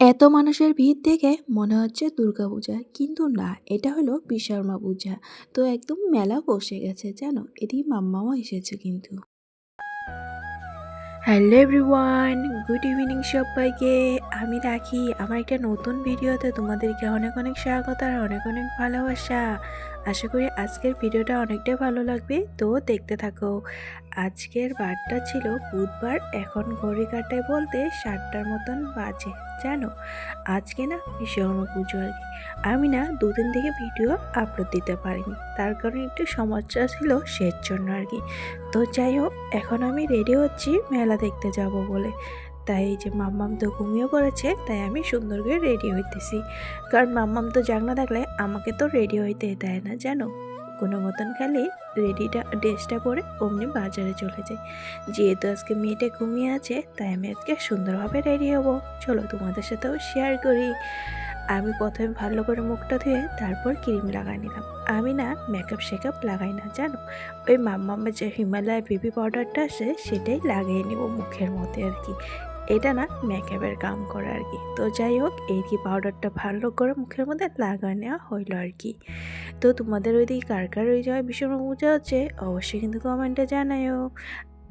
এত মানুষের ভিড় দেখে মনে হচ্ছে দুর্গা পূজা কিন্তু না, এটা হলো বিশ্বকর্মা পূজা। তো একদম মেলা বসে গেছে, জানো? এদিকে মাম্মাও এসেছে কিন্তু। হ্যালো এভরিওয়ান গুড ইভিনিং সবাইকে। আমি রাখি। আমার একটা নতুন ভিডিওতে তোমাদেরকে অনেক অনেক স্বাগত আর অনেক অনেক ভালোবাসা। আশা করি আজকের ভিডিওটা অনেকটাই ভালো লাগবে। তো দেখতে থাকো, আজকের বারটা ছিল বুধবার, এখন ঘড়ি কাটায় বলতে সাতটার মতন বাজে, জানো? আজকে না বিশ্বকর্মা পুজো আর কি। আমি না দুদিন থেকে ভিডিও আপলোড দিতে পারিনি, তার কারণে একটু সমস্যা ছিল সের জন্য আর কি। তো যাই হোক, এখন আমি রেডি হচ্ছি মেলা দেখতে যাব বলে। তাই এই যে মাম্মাম তো ঘুমিয়ে পড়েছে, তাই আমি সুন্দর করে রেডি হইতেছি। কারণ মাম্মাম তো জাগনা থাকলে আমাকে তো রেডি হইতে দেয় না, জানো? কোনো মতন খালি রেডিটা ড্রেসটা পরে অমনি বাজারে চলে যাই। যেহেতু আজকে মেয়েটা ঘুমিয়ে আছে, তাই আমি আজকে সুন্দরভাবে রেডি হব। চলো তোমাদের সাথেও শেয়ার করি। আমি প্রথমে ভালো করে মুখটা ধুয়ে তারপর ক্রিম লাগাই নিলাম। আমি না মেকআপ শেকআপ লাগাই না, জানো? ওই মাম্মাম্মা যে হিমালয় বেবি পাউডারটা আসে সেটাই লাগিয়ে নিব মুখের মধ্যে আর কি। এটা না মেকআপের কাম করে আর কি। তো যাই হোক এই কি পাউডারটা ভালো করে মুখের মধ্যে লাগা নেওয়া হইল আর কি। তো তোমাদের ওইদিকে কার কার ওই জায়গায় ভীষণ পূজা হচ্ছে, অবশ্যই কিন্তু কমেন্টে জানাইও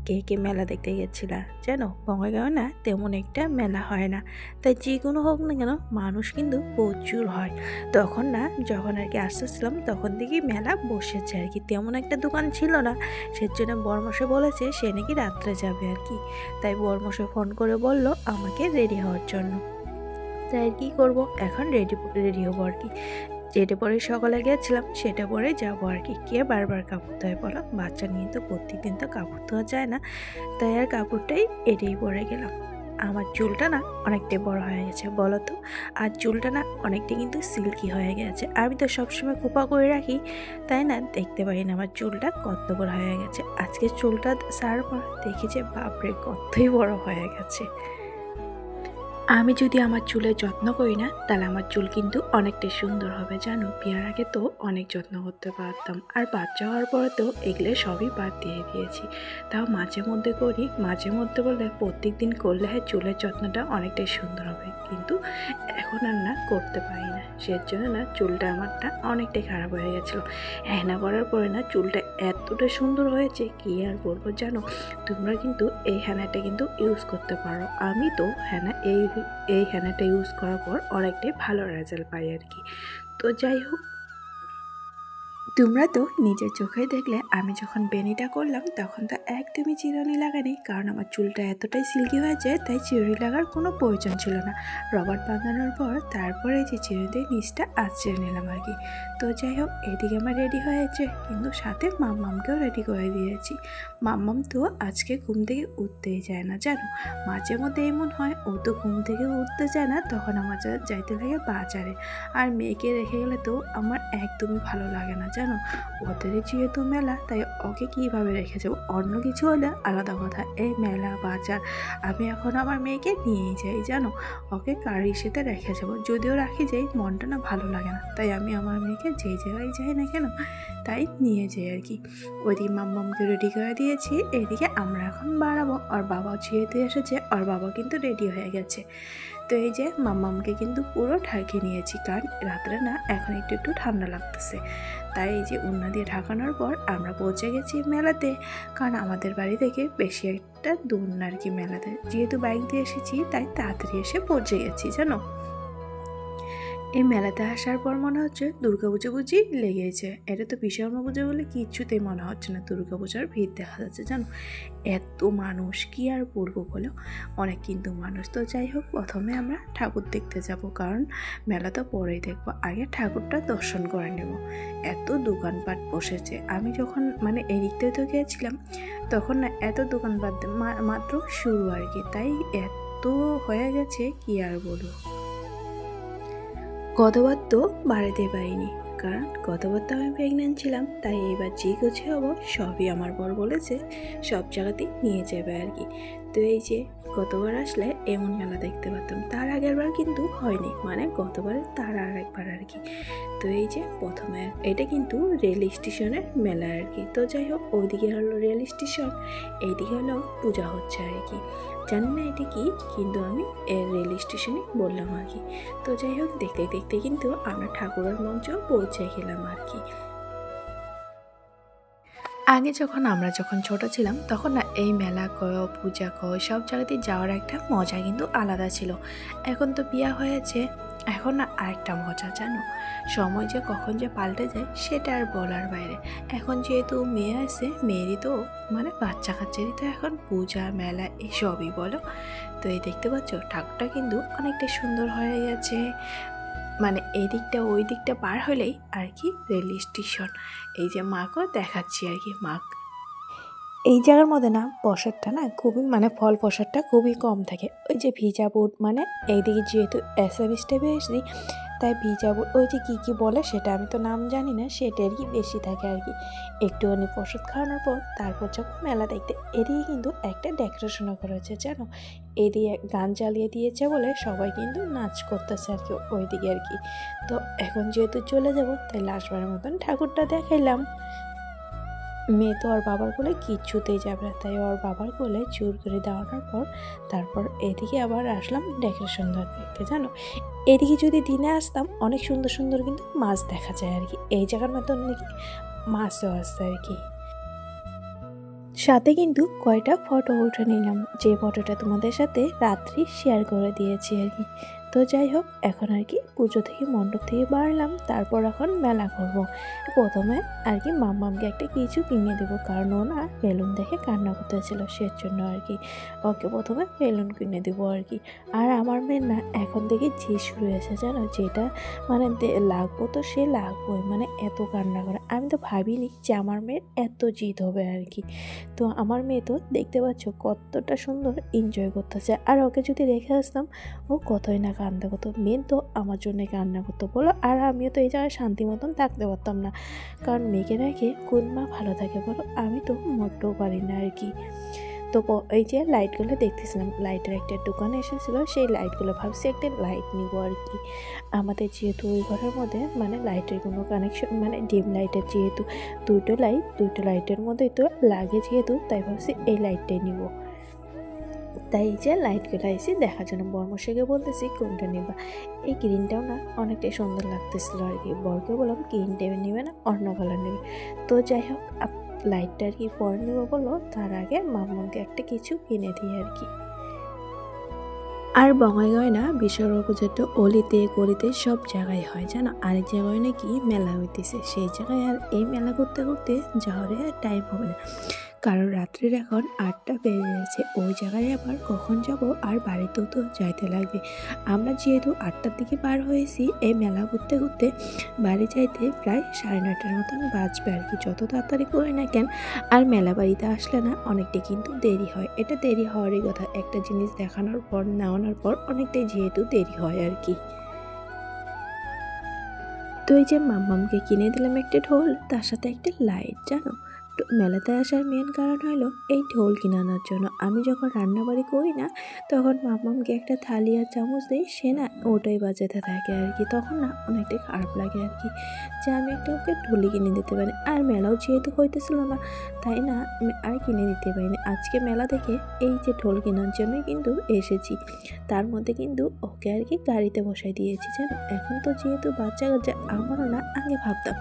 কে কে মেলা দেখতে গেছিলা জানো বঙ্গাইগাঁও না তেমন একটা মেলা হয় না। তাই যে কোনো হোক না কেন মানুষ কিন্তু প্রচুর হয়। তখন না যখন আর কি আসতেছিলাম, তখন থেকেই মেলা বসেছে আর কি। তেমন একটা দোকান ছিল না। সের জন্য বর্মশে বলেছে সে নাকি রাত্রে যাবে আর কি। তাই বর্মশে ফোন করে বলল আমাকে রেডি হওয়ার জন্য। তাই আর কি করব? এখন রেডি রেডি হব আর কি। যেটা পরে সকালে গেছিলাম, সেটা পরে যাব আর কি। কে বারবার কাপড় ধোয় বলো? বাচ্চা নিয়ে তো প্রত্যেকদিন তো কাপড় ধোয়া যায় না। তাই আর কাপড়টাই এটাই পরে গেলাম। আমার চুলটা না অনেকটাই বড় হয়ে গেছে, বলো তো? আর চুলটা না অনেকটা কিন্তু সিল্কি হয়ে গেছে। আমি তো সবসময় খোপা করে রাখি, তাই না? দেখতে পারি না আমার চুলটা কত বড় হয়ে গেছে। আজকে চুলটা সার পর দেখি যে বাপরে কতই বড় হয়ে গেছে। আমি যদি আমার চুলের যত্ন করি না, তাহলে আমার চুল কিন্তু অনেকটাই সুন্দর হবে, জানো? বিয়ার আগে তো অনেক যত্ন করতে পারতাম। আর বাচ্চা হওয়ার পরে তো এগুলো সবই বাদ দিয়ে দিয়েছি। তাও মাঝে মধ্যে করি, মাঝে মধ্যে বললে প্রত্যেক দিন করলে হ্যাঁ চুলের যত্নটা অনেকটাই সুন্দর হবে। কিন্তু এখন আর না, করতে পারি না। সের জন্য না, চুলটা আমারটা অনেকটাই খারাপ হয়ে গেছিল। হেনা করার পরে না, চুলটা এতটা সুন্দর হয়েছে, কি আর বলব জানো? তোমরা কিন্তু এই হেনাটা কিন্তু ইউজ করতে পারো। আমি তো হেনা এই এই হেনাটা ইউজ করার পর অনেকটাই ভালো রেজাল্ট পাই আর কি। তো যাই হোক তোমরা তো নিজের চোখে দেখলে আমি যখন বেনিটা করলাম, তখন তো একদমই চিরুনি লাগানি। কারণ আমার চুলটা এতটাই সিল্কি হয়েছে তাই চিরুনি লাগার কোনো প্রয়োজন ছিল না। রবার বাঁধানোর পর তারপরে যে চিরুনিতে নিচটা আঁচড়ে নিলাম আর কি। তো যাই হোক, এদিকে আমার রেডি হয়েছে কিন্তু সাথে মাম্মামকেও রেডি করে দিয়েছি। মাম্মাম তো আজকে ঘুম থেকে উঠতেই যায় না, জানো? মাঝে মধ্যে এমন হয়, ও তো ঘুম থেকে উঠতে যায় না, তখন আমার যাইতে লাগে বাজারে। আর মেয়েকে রেখে গেলে তো আমার একদমই ভালো লাগে না, জানো? ওদের যেহেতু মেলা, তাই ওকে কীভাবে রেখে যাব অন্য কিছু হলে আলাদা কথা। এই মেলা বাজার, আমি এখন আমার মেয়েকে নিয়েই যাই, জানো? ওকে গাড়ির সাথে রেখে যাব যদিও রাখি যাই মনটা না ভালো লাগে না। তাই আমি আমার মেয়েকে যে জায়গায় যাই না কেন, তাই নিয়ে যাই আর কি। ওইদিকে মাম্মামকে রেডি করে দিয়েছি। এদিকে আমরা এখন বাড়াবো। আর বাবাও যেহেতু এসেছে আর বাবা কিন্তু রেডি হয়ে গেছে। তো এই যে, মাম্মামকে কিন্তু পুরো ঢাকিয়ে নিয়েছি। কারণ রাত্রে না, এখন একটু একটু ঠান্ডা লাগতেছে। তাই এই যে উন্না দিয়ে ঢাকানোর পর আমরা পৌঁছে গেছি মেলাতে। কারণ আমাদের বাড়ি থেকে বেশি একটা দূর না আর কি মেলাতে। যেহেতু বাইক দিয়ে এসেছি, তাই তাড়াতাড়ি এসে পৌঁছে গেছি, জানো? এই মেলাতে আসার পর মনে হচ্ছে দুর্গা পুজো বুঝি লেগেছে। এটা তো বিশ্বকর্মা পুজো বলে কিচ্ছুতেই মনে হচ্ছে না। দুর্গা পুজোর ভিড় দেখা যাচ্ছে, জানো? এত মানুষ, কি আর বলব বলো? অনেক কিন্তু মানুষ। তো যাই হোক, প্রথমে আমরা ঠাকুর দেখতে যাব, কারণ মেলা তো পরেই দেখব। আগে ঠাকুরটা দর্শন করে নেব। এত দোকানপাট বসেছে। আমি যখন মানে এদিকতে তো গিয়েছিলাম, তখন না এত দোকানপাট মাত্র শুরু আর কি। তাই এত হয়ে গেছে, কি আর বলব? গতবার তো বাড়াতে পারিনি কারণ গতবার তো আমি প্রেগনেন্ট ছিলাম, তাই এবার যে কিছু হব সবই আমার বর বলেছে, সব জায়গাতেই নিয়ে যাবে আর কি। তো এই যে গতবার আসলে এমন মেলা দেখতে পারতাম, তার আগের বার কিন্তু হয়নি মানে গতবার তার আর একবার আর কি। তো এই যে প্রথমে, এটা কিন্তু রেল স্টেশনের মেলা আর কি। তো যাই হোক, ওইদিকে হলো রেল স্টেশন এইদিকে হলো পূজা হচ্ছে আর কি। জানি না এটা কী, কিন্তু আমি রেল স্টেশনে বললাম আর কি। তো যাই হোক, দেখতে দেখতে কিন্তু আমরা ঠাকুরের মঞ্চ পৌঁছে গেলাম আর কি। আগে যখন আমরা যখন ছোট ছিলাম, তখন না এই মেলা কয়, পূজা কয়, সব জায়গাতে যাওয়ার একটা মজা কিন্তু আলাদা ছিল। এখন তো বিয়া হয়েছে এখন না আরেকটা মজা জানো? সময় যে কখন যে পাল্টে যায়, সেটা আর বলার বাইরে। এখন যেহেতু মেয়ে আছে, মেয়েরই তো মানে বাচ্চা কাচ্চারই তো এখন পূজা, মেলা, এসবই বলো। তো এই দেখতে পাচ্ছ, ঠাকুরটা কিন্তু অনেকটা সুন্দর হয়ে গেছে। মানে এই দিকটা, ওই দিকটা পার হলেই আর কি রেল স্টেশন এই যে মাকেও দেখাচ্ছি আর কি মা এই জায়গার মধ্যে না প্রসাদটা না খুবই মানে ফল প্রসাদটা খুবই কম থাকে। ওই যে ভিজা বুট মানে এইদিকে যেহেতু অ্যাসামিসটা বেশি তাই ভিজা বুট ওই যে কী কী বলে সেটা আমি তো নাম জানি না, সেটা আর কি বেশি থাকে আর কি। একটুখানি প্রসাদ খাওয়ানোর পর তারপর যখন মেলা দেখতে, এদিকে কিন্তু একটা ডেকোরেশনও করেছে, জানো? এদিকে গান চালিয়ে দিয়েছে বলে সবাই কিন্তু নাচ করতেছে আর কি, ওইদিকে আর কি। তো এখন যেহেতু চলে যাব, তাই লাস্টবারের মতন ঠাকুরটা দেখাইলাম। মেয়ে তো ওর বাবার কোলে কিচ্ছুতেই যাবে না। তাই ওর বাবার কোলে চুর করে দেওয়ানোর পর তারপর এদিকে আবার আসলাম ডেকোরেশন দেখতে জানো, এদিকে যদি দিনে আসতাম অনেক সুন্দর সুন্দর কিন্তু মাছ দেখা যায় আর কি। এই জায়গার মতন নাকি মাছও আসছে আর কি। সাথে কিন্তু কয়টা ফটো উঠে নিলাম। যে ফটোটা তোমাদের সাথে রাত্রি শেয়ার করে দিয়েছি আর কি। তো যাই হোক, এখন আর কি পুজো থেকে মণ্ডপ থেকে বাড়লাম, তারপর এখন মেলা করব। প্রথমে আর কি মাম্মামকে একটা কিছু কিনে দেবো, কারণ ও না বেলুন দেখে কান্না করতে করতেছিল সের জন্য আর কি ওকে প্রথমে বেলুন কিনে দেবো আর কি। আর আমার মেয়ের না, এখন থেকে যে শুরু হয়েছে জানো, যেটা মানে লাগবো তো সে লাগবোই মানে এত কান্না করে। আমি তো ভাবিনি যে আমার মেয়ের এত জিদ হবে আর কি। তো আমার মেয়ে তো দেখতে পাচ্ছ কতটা সুন্দর এনজয় করতেছে। আর ওকে যদি রেখে আসতাম, ও কতই না কান্দা করতো মেন তো আমার জন্য কান্না করতো বলো, আর আমিও তো এই জায়গায় শান্তি মতন থাকতে পারতাম না। কারণ মেয়েকে রেখে কোন মা ভালো থাকে বলো, আমি তো মোটেও পারি না আর কি। তো এই যে লাইটগুলো দেখতেছিলাম লাইটের একটা দোকানে এসেছিল, সেই লাইটগুলো ভাবছি একটা লাইট নিব আর কি। আমাদের যেহেতু ওই ঘরের মধ্যে মানে লাইটের কোনো কানেকশন মানে ডিম লাইটের যেহেতু দুটো লাইট দুটো লাইটের মধ্যেই তো লাগে যেহেতু, তাই ভাবছি এই লাইটটাই নিব। তাই যে লাইটগুলো এসে দেখার জন্য বর্মশাকে বলতেছি, কোনটা নিবা? এই গ্রিনটাও না, অনেকটাই সুন্দর লাগতেছিল আর কি। বরকে বললাম গ্রিন টেবিল নেবে না, অন্য কালার নেবে। তো যাই হোক লাইটটা আর কি পরে নেব বলল। তার আগে মামুনকে একটা কিছু কিনে দিই আর কি। আর বঙ্গাই গয়না বিশাল পুজোটা অলিতে, গলিতে সব জায়গায় হয়, জানো? আরেক জায়গায় নাকি মেলা হইতেছে। সেই জায়গায় আর এই মেলা করতে করতে যাওয়ারে আর টাইম হবে না। কারণ রাত্রির এখন আটটা বেজে গেছে। ওই জায়গায় আবার কখন যাব আর বাড়িতেও তো যাইতে লাগবে। আমরা যেহেতু আটটার দিকে পার হয়েছি, এই মেলা ঘুরতে ঘুরতে বাড়ি যাইতে প্রায় সাড়ে নটার মতন বাজবে আর কি। যত তাড়াতাড়ি করে না কেন, আর মেলা বাড়িতে আসলে না, অনেকটা কিন্তু দেরি হয়। এটা দেরি হওয়ারই কথা। একটা জিনিস দেখানোর পর, নেওয়ানোর পর অনেকটাই যেহেতু দেরি হয় আর কি। তো এই যে মাম্মামকে কিনে দিলাম একটা ঢোল, তার সাথে একটা লাইট, জানো? মেলাতে আসার মেন কারণ হলো এই ঢোল কিনানোর জন্য। আমি যখন রান্নাবাড়ি করি না, তখন মাম্মামকে একটা থালি আর চামচ দিই, সে না ওটাই বাজাতে থাকে আর কি। তখন না অনেকটাই খারাপ লাগে আর কি যে আমি একটা ওকে ঢোলি কিনে দিতে পারি। আর মেলাও যেহেতু হইতেছিল না, তাই না আর কিনে দিতে পারিনি। আজকে মেলা থেকে এই যে ঢোল কেনার জন্যই কিন্তু এসেছি। তার মধ্যে কিন্তু ওকে আর কি গাড়িতে বসাই দিয়েছি, জানো? এখন তো যেহেতু বাচ্চা কাচ্চা আমারও না আগে ভাবতাম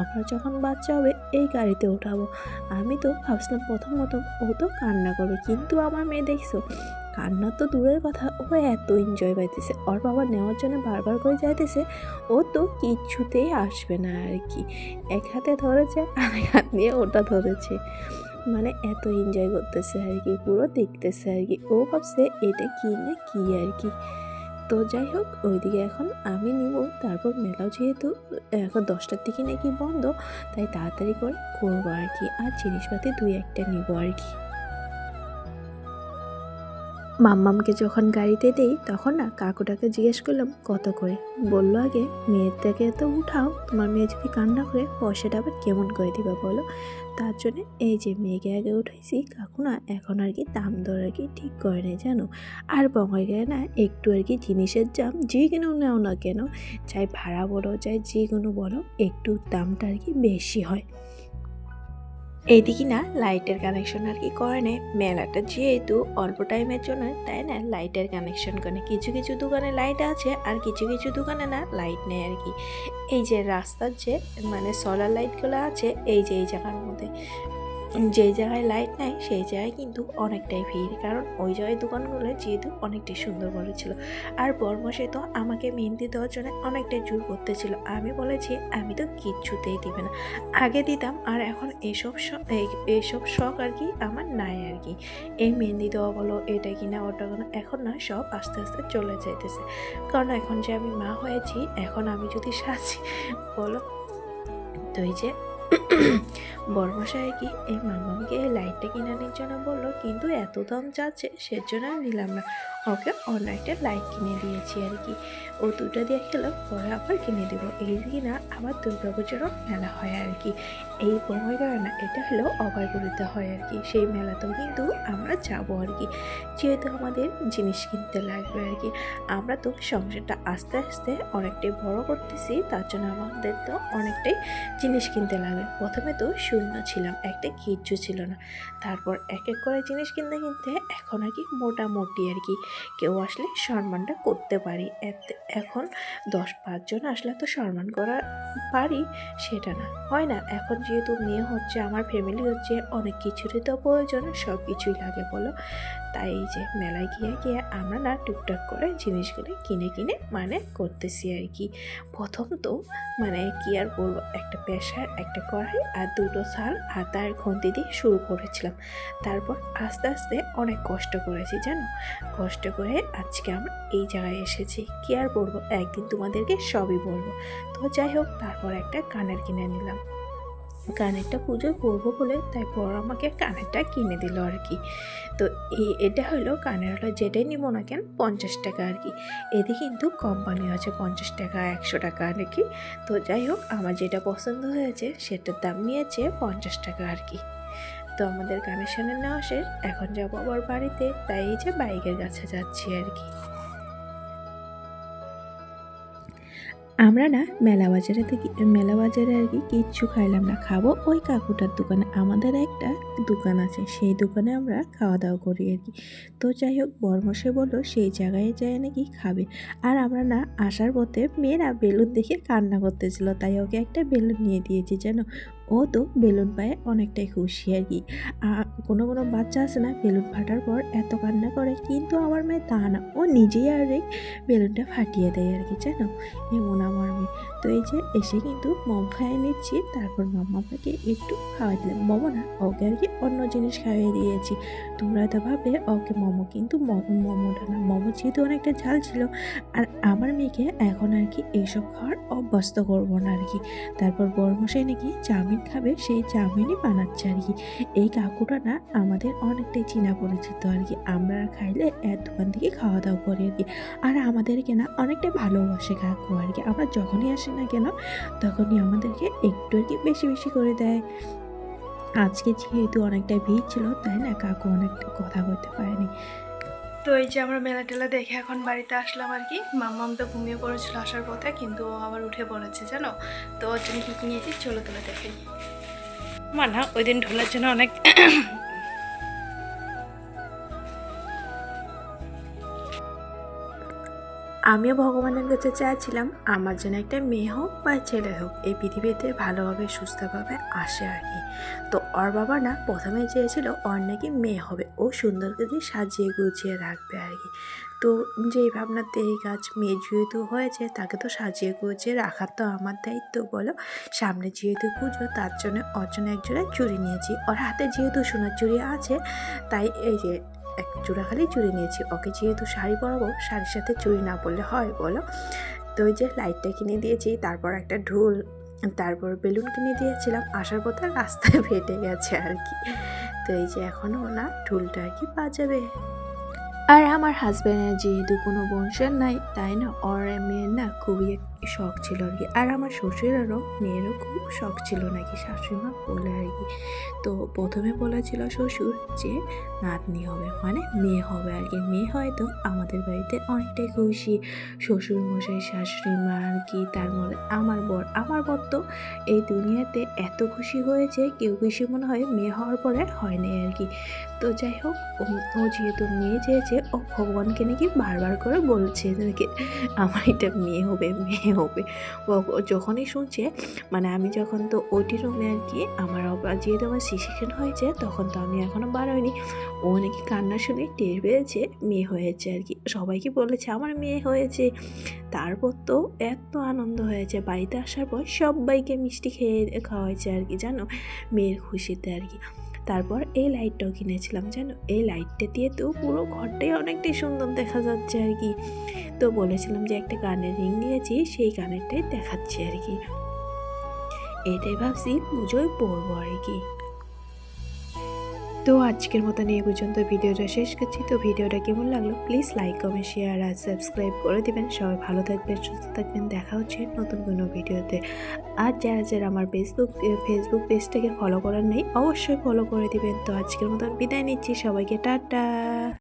আমরা যখন বাচ্চা হবে, এই গাড়িতে ওঠাবো আমি তো ভাবছিলাম প্রথম প্রথম ও তো কান্না করবে, কিন্তু আমার মেয়ে দেখছ, কান্না তো দূরের কথা, ও এত এনজয় পাইতেছে, ওর বাবা নেওয়ার জন্য বারবার করে যাইতেছে, ও তো কিচ্ছুতেই আসবে না আর কি। এক হাতে ধরেছে আর এক হাত দিয়ে ওটা ধরেছে মানে এত এনজয় করতেছে আর কি, পুরো দেখতেছে আর কি, ও ভাবছে এটা কি না কি আর কি। তো যাই হোক, ওইদিকে এখন আমি নিব। তারপর মেলাও যেহেতু এখন দশটার দিকে নাকি বন্ধ, তাই তাড়াতাড়ি করে করব আর কি। আর জিনিসপাতি দুই একটা নিব আর কি। মাম্মামকে যখন গাড়িতে দেই, তখন না কাকুটাকে জিজ্ঞেস করলাম, কত করে? বলল আগে মেয়েটাকে তো উঠাও, তোমার মেয়ে যদি কান্না করে, পয়সাটা আবার কেমন করে দিবা বলো? তার জন্য এই যে মেয়েকে আগে উঠাইছি কাকু না এখন আর কি দাম দর আর কি ঠিক করে নেই, জানো? আর বঙ্গাই গায়ে না একটু আর কি জিনিসের দাম যে কোনো নেও না কেন চাই ভাড়া বলো চাই যে কোনো বলো, একটু দামটা আর কি বেশি হয়। এইদিকে না লাইটের কানেকশন আর কি করে নেয় মেলাটা যেহেতু অল্প টাইমের জন্য, তাই না? লাইটের কানেকশন করে কিছু কিছু দোকানে লাইট আছে আর কিছু কিছু দোকানে না লাইট নেই আর কি। এই যে রাস্তার যে মানে সোলার লাইটগুলো আছে, এই যে, এই জায়গার মধ্যে। যেই জায়গায় লাইট নাই, সেই জায়গায় কিন্তু অনেকটাই ভিড়। কারণ ওই জায়গায় দোকানগুলো যেহেতু অনেকটাই সুন্দর করেছিল আর বর্মসে তো আমাকে মেহেন্দি দেওয়ার জন্য অনেকটাই জোর করতেছিল আমি বলেছি, আমি তো কিচ্ছুতেই দিবে না। আগে দিতাম, আর এখন এসব এইসব শখ আর কি আমার নাই আর কি। এই মেহেন্দি দেওয়া বলো, এটা কিনা, ওটা কিনা, এখন না, সব আস্তে আস্তে চলে যাইতেছে। কারণ এখন যে আমি মা হয়েছি, এখন আমি যদি সাজি, বলো? তো এই যে বর্মশাই কি এই মামাকে এই লাইটটা কিনানোর জন্য বলল? কিন্তু এত দাম যাচ্ছে, সেজন্য আমি নিলাম না। ওকে অন্য একটা লাইট কিনে দিয়েছি আর কি। ও দুটো দিয়ে খেলো, পরে আবার কিনে দেবো। এই দিন আবার দুর্গাপুজোরও মেলা হয় আর কি। এই সময়টা না এটা হলো অভয়পুরীতে হয় আর কি। সেই মেলাতেও কিন্তু আমরা যাব আর কি। যেহেতু আমাদের জিনিস কিনতে লাগবে আর কি। আমরা তো সংসারটা আস্তে আস্তে অনেকটাই বড় করতেছি, তার জন্য আমাদের তো অনেকটাই জিনিস কিনতে লাগে প্রথমে তো শূন্য ছিলাম, একটা কিচ্ছু ছিল না। তারপর এক এক করে জিনিস কিনতে কিনতে এখন আর কি মোটামুটি আর কি। কেউ আসলে সম্মানটা করতে পারি। এখন দশ পাঁচজন আসলে তো সম্মান করা পারি, সেটা না। হয় না, এখন যেহেতু মেয়ে হচ্ছে, আমার ফ্যামিলি হচ্ছে, অনেক কিছুরই তো প্রয়োজন সব কিছুই লাগে বলো। তাই এই যে মেলায় গিয়ে গিয়ে আমরা না টুকটাক করে জিনিসগুলো কিনে কিনে মানে করতেছি আর কি। প্রথম তো মানে কি আর বলব, একটা প্রেশার একটা কড়াই আর দুটো শাল আর তার খুন্তি দিয়ে শুরু করেছিলাম। তারপর আস্তে আস্তে অনেক কষ্ট করেছি, জানো? কষ্ট করে আজকে আমরা এই জায়গায় এসেছি। কি আর বলব, একদিন তোমাদেরকে সবই বলব। তো যাই হোক, তারপর একটা কানের কিনে নিলাম। কানেরটা পুজো করব বলে তাই বড় আমাকে কানেরটা কিনে দিল আর কি। তো এটা হলো কানের হলো যেটাই নিবো না কেন পঞ্চাশ টাকা আর কি। এতে কিন্তু কোম্পানি আছে পঞ্চাশ টাকা, একশো টাকা আর কি। তো যাই হোক, আমার যেটা পছন্দ হয়েছে সেটার দাম নিয়েছে পঞ্চাশ টাকা আর কি। তো আমাদের কানেকশানের নেওয়া শেষ, এখন যাব আবার বাড়িতে, তাই এই যে বাইকের কাছে যাচ্ছি আর কি। আমরা না মেলা বাজারে থেকে, মেলা বাজারে আর কি কিচ্ছু খাইলাম না। খাব ওই কাকুটার দোকানে। আমাদের একটা দোকান আছে, সেই দোকানে আমরা খাওয়া দাওয়া করি আর কি। তো যাই হোক বর্মসে বলল, সেই জায়গায় যায় নাকি খাবে? আর আমরা না আসার পথে মেয়েরা বেলুন দেখে কান্না করতেছিল, তাই ওকে একটা বেলুন নিয়ে দিয়েছি যেন ও তো বেলুন পায়ে অনেকটাই খুশি আর কি। কোনো কোনো বাচ্চা আছে না, বেলুন ফাটার পর এত কান্না করে, কিন্তু আমার মেয়ে তা না। ও নিজেই আর বেলুনটা ফাটিয়ে দেয় আর কি, জানো? এমন আমার মেয়ে। তো এই যে এসে কিন্তু মম খাইয়ে নিচ্ছি। তারপর মাম্মাকে একটু খাওয়াই দিলাম। মোমো না, ওকে আর কি অন্য জিনিস খাইয়ে দিয়েছি। তোমরা তো ভাবে ওকে মোমো কিন্তু মোমোটা না। মোমো যেহেতু অনেকটা ঝাল ছিল। আর আমার মেয়েকে এখন আর কি এইসব খাওয়ার অভ্যস্ত করব না আর কি। তারপর বড়মশাই নাকি চাউমিন খাবে, সেই চাউমিনই বানাচ্ছে আর কি। এই কাকুটা না আমাদের অনেকটাই চেনা পরিচিত আর কি। আমরা খাইলে এর দোকান থেকে খাওয়া দাওয়া করি আর কি। আর আমাদেরকে না অনেকটা ভালোবাসে কাকু আর কি। আমরা যখনই আসি না কেন, তখনই আমাদেরকে একটু আর কি বেশি বেশি করে দেয়। আজকে যেহেতু অনেকটা ভিড় ছিল, তাই না? কাকু অনেকটা কথা বলতে পারেনি। তো এই যে আমরা মেলা টেলা দেখে এখন বাড়িতে আসলাম আর কি। মাম্মাম তো ঘুমিয়ে পড়েছিল আসার পথে, কিন্তু ও আবার উঠে পড়েছে জানো? তো ওর জন্য কী কিনেছি? চলো তোলা দেখে মা, না, ওই দিন ঢোলার জন্য অনেক আমিও ভগবানের কাছে চাইছিলাম আমার জন্য একটা মেয়ে হোক বা ছেলে হোক, এই পৃথিবীতে ভালোভাবে, সুস্থভাবে আসে আর কি। তো ওর বাবা না প্রথমে চেয়েছিল ওর নাকি মেয়ে হবে, ও সুন্দর করে সাজিয়ে গুছিয়ে রাখবে আর কি। তো যেই ভাবনাতে এই গাছ মেয়ে যেহেতু হয়েছে, তাকে তো সাজিয়ে গুছিয়ে রাখার তো আমার দায়িত্ব বলো। সামনে যেহেতু পুজো, তার জন্য ওর জন্য একজোড়া চুড়ি নিয়েছি। ওর হাতে যেহেতু সোনার চুরি আছে, তাই এই যে এক জোড়া খালি চুড়ি নিয়েছি। ওকে যেহেতু শাড়ি পরাবো, শাড়ির সাথে চুড়ি না পরলে হয়, বলো? তো ওই যে লাইটটা কিনে দিয়েছি, তারপর একটা ঢোল, তারপর বেলুন কিনে দিয়েছিলাম। আসার পথে রাস্তায় ফেটে গেছে আর কি। তো এই যে এখনও না ঢুলটা আর কি বাজাবে। আর আমার হাজব্যান্ডের যেহেতু কোনো বংশের নাই, তাই না? ওর মেয়ের না খুবই শখ ছিল আর কি। আর আমার শ্বশুরেরও, মেয়েরও খুব শখ ছিল নাকি শাশুড়িমা বলে আর কি। তো প্রথমে বলেছিল শ্বশুর যে, নাতনি হবে মানে মেয়ে হবে আর কি। মেয়ে হয়তো আমাদের বাড়িতে অনেকটাই খুশি। শ্বশুর মশাই শাশুড়ি মা আর কি, তার মধ্যে আমার বর। আমার বর তো এই দুনিয়াতে এত খুশি হয়েছে, কেউ খুশি মনে হয় মেয়ে হওয়ার পরে হয়নি আর কি। তো যাই হোক ও- যেহেতু মেয়ে চেয়েছে, ও ভগবানকে নাকি বারবার করে বলছে নাকি আমার এটা মেয়ে হবে মেয়ে হবে। যখনই শুনছে মানে আমি যখন তো ওটি রুমে আর কি, আমার যেহেতু আমার সিসেকশন হয়েছে, তখন তো আমি এখনও বার হয়নি ও নাকি কান্না শুনে টের পেয়েছে, মেয়ে হয়েছে আর কি। সবাইকে বলেছে, আমার মেয়ে হয়েছে। তারপর তো এত আনন্দ হয়েছে, বাড়িতে আসার পর সবাইকে মিষ্টি খেয়ে খাওয়াইছে আর কি, জানো? মেয়ের খুশিতে আর কি। তারপর এই লাইটটাও কিনেছিলাম, জানো? এই লাইটটা দিয়ে তো পুরো ঘরটাই অনেকটাই সুন্দর দেখা যাচ্ছে আর কি। তো বলেছিলাম যে একটা কানের রিং নিয়েছি, সেই কানেরটাই দেখাচ্ছি আর কি। এটাই ভাবছি পুজোয় পড়ব আর কি। তো আজকের মতন এই পর্যন্ত ভিডিওটা শেষ করছি। তো ভিডিওটা কেমন লাগল প্লিজ লাইক, কমেন্ট শেয়ার আর সাবস্ক্রাইব করে দেবেন। সবাই ভালো থাকবেন, সুস্থ থাকবেন। দেখা হচ্ছে নতুন কোনো ভিডিওতে। আর যারা যারা আমার ফেসবুক ফেসবুক পেজটাকে ফলো করার নেই, অবশ্যই ফলো করে দিবেন। তো আজকের মতন বিদায় নিচ্ছি। সবাইকে টাটা।